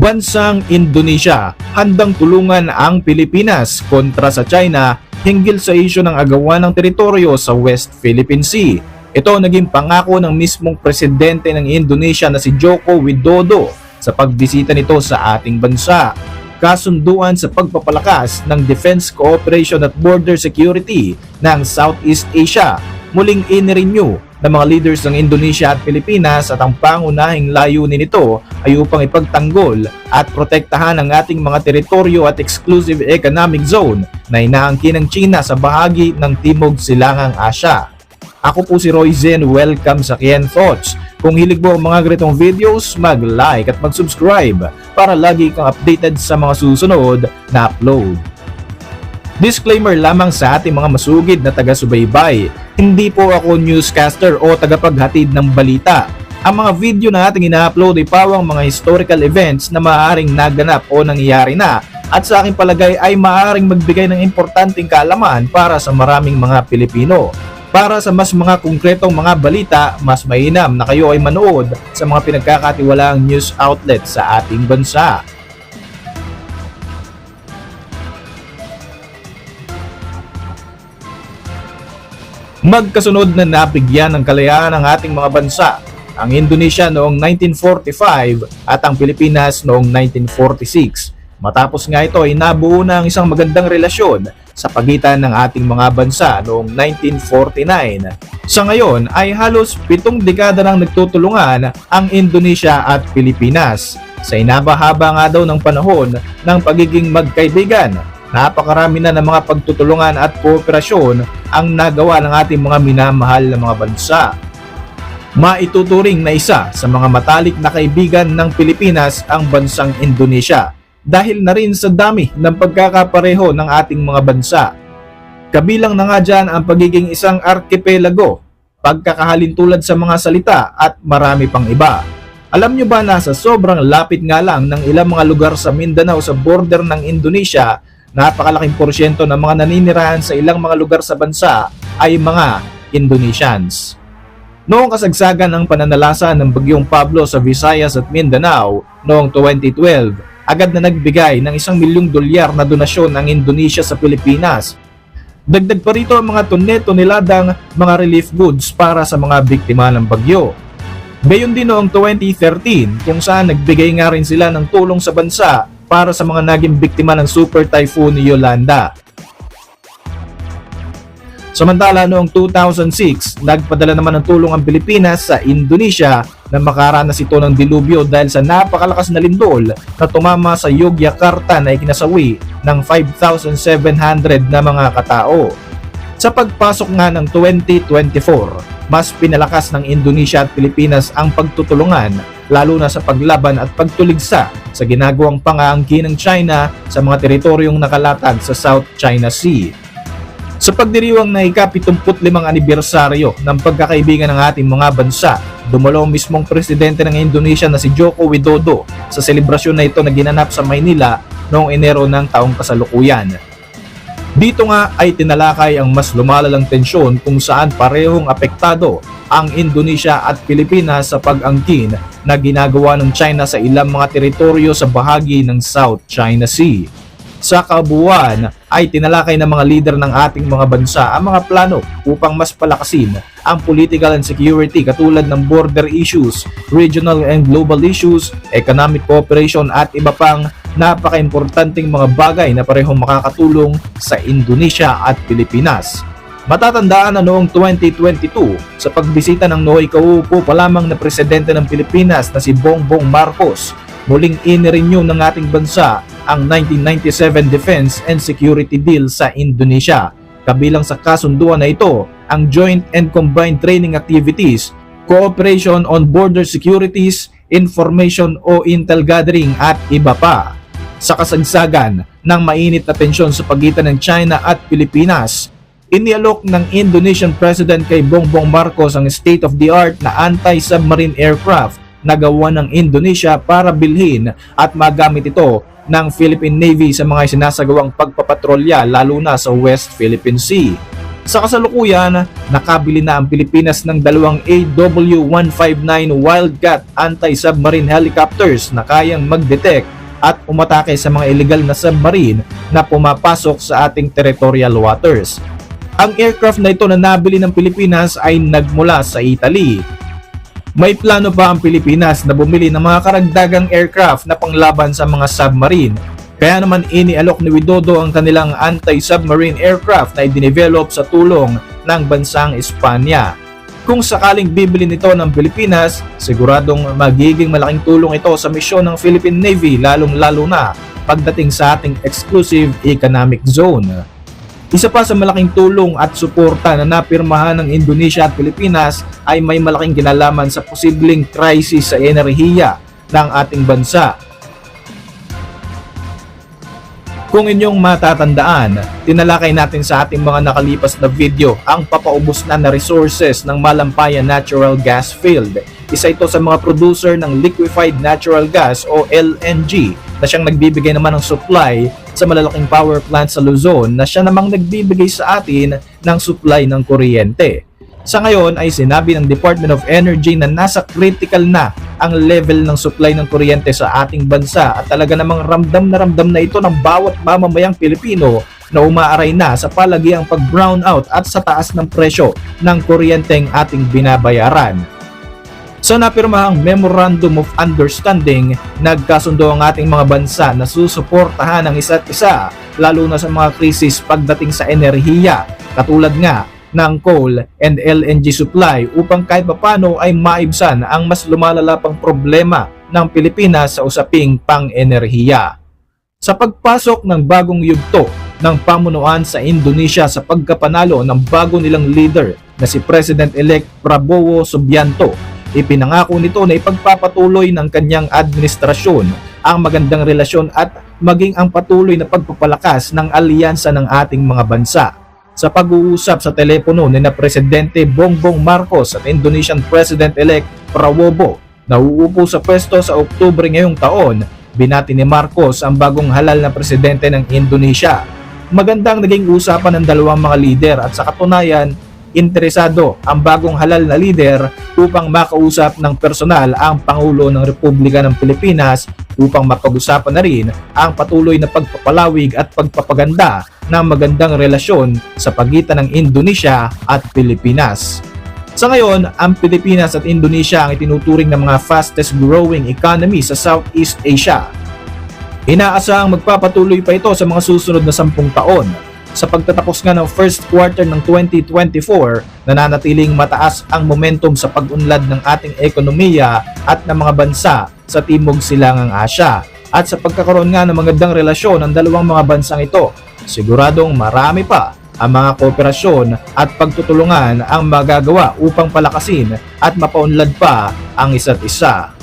Bansang Indonesia, handang tulungan ang Pilipinas kontra sa China hinggil sa isyu ng agawan ng teritoryo sa West Philippine Sea. Ito naging pangako ng mismong presidente ng Indonesia na si Joko Widodo sa pagbisita nito sa ating bansa. Kasunduan sa pagpapalakas ng defense cooperation at border security ng Southeast Asia muling in-renew ng mga leaders ng Indonesia at Pilipinas at ang pangunahing layunin nito ay upang ipagtanggol at protektahan ang ating mga teritoryo at exclusive economic zone na inaangkin ng China sa bahagi ng Timog Silangang Asya. Ako po si Roy Zen, welcome sa Kian Thoughts. Kung hilig mo ang mga ganitong videos, mag-like at mag-subscribe para lagi kang updated sa mga susunod na upload. Disclaimer lamang sa ating mga masugid na taga-subaybay. Hindi po ako newscaster o tagapaghatid ng balita. Ang mga video na ating ina-upload ay pawang mga historical events na maaaring naganap o nangyayari na at sa aking palagay ay maaaring magbigay ng importanteng kaalaman para sa maraming mga Pilipino. Para sa mas mga konkretong mga balita, mas mainam na kayo ay manood sa mga pinagkakatiwalaang news outlet sa ating bansa. Magkasunod na nabigyan ng kalayaan ang ating mga bansa, ang Indonesia noong 1945 at ang Pilipinas noong 1946. Matapos nga ito ay nabuo na ang isang magandang relasyon sa pagitan ng ating mga bansa noong 1949. Sa ngayon ay halos pitong dekada nang nagtutulungan ang Indonesia at Pilipinas. Sa inabahaba nga daw ng panahon ng pagiging magkaibigan Napakarami na ng mga pagtutulungan at kooperasyon ang nagawa ng ating mga minamahal na mga bansa. Maituturing na isa sa mga matalik na kaibigan ng Pilipinas ang bansang Indonesia dahil na rin sa dami ng pagkakapareho ng ating mga bansa. Kabilang na nga dyan ang pagiging isang arkipelago, pagkakahalin tulad sa mga salita at marami pang iba. Alam nyo ba na sa sobrang lapit nga lang ng ilang mga lugar sa Mindanao sa border ng Indonesia napakalaking porsyento ng mga naninirahan sa ilang mga lugar sa bansa ay mga Indonesians. Noong kasagsagan ng pananalasa ng Bagyong Pablo sa Visayas at Mindanao noong 2012, agad na nagbigay ng isang milyong dolyar na donasyon ang Indonesia sa Pilipinas. Dagdag pa rito ang mga tonne-toneladang mga relief goods para sa mga biktima ng bagyo. Gayon din noong 2013 kung saan nagbigay nga rin sila ng tulong sa bansa para sa mga naging biktima ng Super Typhoon Yolanda. Samantala noong 2006, nagpadala naman ng tulong ang Pilipinas sa Indonesia na makaranas ito ng dilubyo dahil sa napakalakas na lindol na tumama sa Yogyakarta na ikinasawi ng 5,700 na mga katao. Sa pagpasok nga ng 2024, mas pinalakas ng Indonesia at Pilipinas ang pagtutulungan lalo na sa paglaban at pagtuligsa sa ginagawang pangaangkin ng China sa mga teritoryong nakalatag sa South China Sea. Sa pagdiriwang na ika-75 anibersaryo ng pagkakaibigan ng ating mga bansa, dumalo ang mismong presidente ng Indonesia na si Joko Widodo sa selebrasyon na ito na ginanap sa Maynila noong Enero ng taong kasalukuyan. Dito nga ay tinalakay ang mas lumalalang tensyon kung saan parehong apektado ang Indonesia at Pilipinas sa pag-angkin na ginagawa ng China sa ilang mga teritoryo sa bahagi ng South China Sea. Sa kabuuan ay tinalakay ng mga leader ng ating mga bansa ang mga plano upang mas palakasin ang political and security katulad ng border issues, regional and global issues, economic cooperation at iba pang napaka-importanting mga bagay na parehong makakatulong sa Indonesia at Pilipinas. Matatandaan na noong 2022 sa pagbisita ng Noy Kaupo pa lamang na presidente ng Pilipinas na si Bongbong Marcos, muling in-renew ng ating bansa ang 1997 Defense and Security Deal sa Indonesia. Kabilang sa kasunduan na ito ang Joint and Combined Training Activities, Cooperation on Border Securities, Information o Intel Gathering at iba pa. Sa kasagsagan ng mainit na tensyon sa pagitan ng China at Pilipinas, Inialok ng Indonesian President kay Bongbong Marcos ang state-of-the-art na anti-submarine aircraft na gawa ng Indonesia para bilhin at magamit ito ng Philippine Navy sa mga sinasagawang pagpapatrolya lalo na sa West Philippine Sea. Sa kasalukuyan, nakabili na ang Pilipinas ng dalawang AW-159 Wildcat anti-submarine helicopters na kayang mag-detect at umatake sa mga illegal na submarine na pumapasok sa ating territorial waters. Ang aircraft na ito na nabili ng Pilipinas ay nagmula sa Italy. May plano pa ang Pilipinas na bumili ng mga karagdagang aircraft na panglaban sa mga submarine. Kaya naman inialok ni Widodo ang kanilang anti-submarine aircraft na i-develop sa tulong ng bansang Espanya. Kung sakaling bibili nito ng Pilipinas, siguradong magiging malaking tulong ito sa misyon ng Philippine Navy lalong-lalo na pagdating sa ating exclusive economic zone. Isa pa sa malaking tulong at suporta na napirmahan ng Indonesia at Pilipinas ay may malaking kinalaman sa posibleng crisis sa enerhiya ng ating bansa. Kung inyong matatandaan, tinalakay natin sa ating mga nakalipas na video ang papaubos na na resources ng Malampayan Natural Gas Field. Isa ito sa mga producer ng liquefied natural gas o LNG na siyang nagbibigay naman ng supply sa malalaking power plant sa Luzon na siya namang nagbibigay sa atin ng supply ng kuryente. Sa ngayon ay sinabi ng Department of Energy na nasa critical na ang level ng supply ng kuryente sa ating bansa at talaga namang ramdam na ramdam na ito ng bawat mamamayang Pilipino na umaaray na sa palagiang pag-brown out at sa taas ng presyo ng kuryenteng ating binabayaran. Sa napirmahang Memorandum of Understanding, nagkasundo ang ating mga bansa na susuportahan ang isa't isa lalo na sa mga krisis pagdating sa enerhiya katulad nga ng coal and LNG supply upang kahit papano ay maibsan ang mas lumalala problema ng Pilipinas sa usaping pang-enerhiya. Sa pagpasok ng bagong yugto ng pamunuan sa Indonesia sa pagkapanalo ng bago nilang leader na si President-elect Prabowo Subianto, ipinangako nito na ipagpapatuloy ng kanyang administrasyon ang magandang relasyon at maging ang patuloy na pagpapalakas ng alyansa ng ating mga bansa sa pag-uusap sa telepono ni na Presidente Bongbong Marcos at Indonesian President-elect Prabowo na uupo sa pwesto sa Oktubre ngayong taon, binati ni Marcos ang bagong halal na presidente ng Indonesia. Magandang naging usapan ng dalawang mga lider at sa katunayan, interesado ang bagong halal na lider upang makausap ng personal ang Pangulo ng Republika ng Pilipinas upang mapag-usapan na rin ang patuloy na pagpapalawig at pagpapaganda ng magandang relasyon sa pagitan ng Indonesia at Pilipinas. Sa ngayon, ang Pilipinas at Indonesia ang itinuturing ng mga fastest growing economy sa Southeast Asia. Inaasahang magpapatuloy pa ito sa mga susunod na sampung taon sa pagtatapos nga ng first quarter ng 2024, nananatiling mataas ang momentum sa pag-unlad ng ating ekonomiya at ng mga bansa sa Timog Silangang Asya. At sa pagkakaroon nga ng magandang relasyon ng dalawang mga bansang ito, siguradong marami pa ang mga kooperasyon at pagtutulungan ang magagawa upang palakasin at mapaunlad pa ang isa't isa.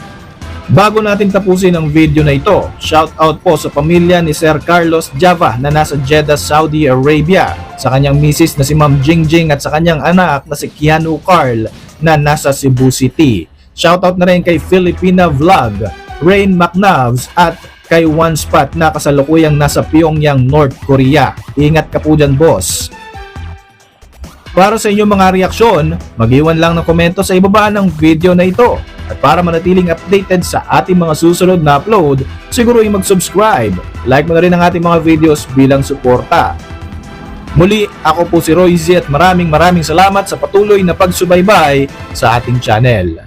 Bago natin tapusin ang video na ito, shout out po sa pamilya ni Sir Carlos Java na nasa Jeddah, Saudi Arabia, sa kanyang misis na si Ma'am Jingjing at sa kanyang anak na si Keanu Carl na nasa Cebu City. Shout out na rin kay Filipina Vlog, Rain McNavs at kay One Spot na kasalukuyang nasa Pyongyang, North Korea. Ingat ka po dyan, boss. Para sa inyong mga reaksyon, mag-iwan lang ng komento sa ibaba ng video na ito. At para manatiling updated sa ating mga susunod na upload, siguro yung mag-subscribe. Like mo na rin ang ating mga videos bilang suporta. Muli, ako po si Roy Z at maraming maraming salamat sa patuloy na pagsubaybay sa ating channel.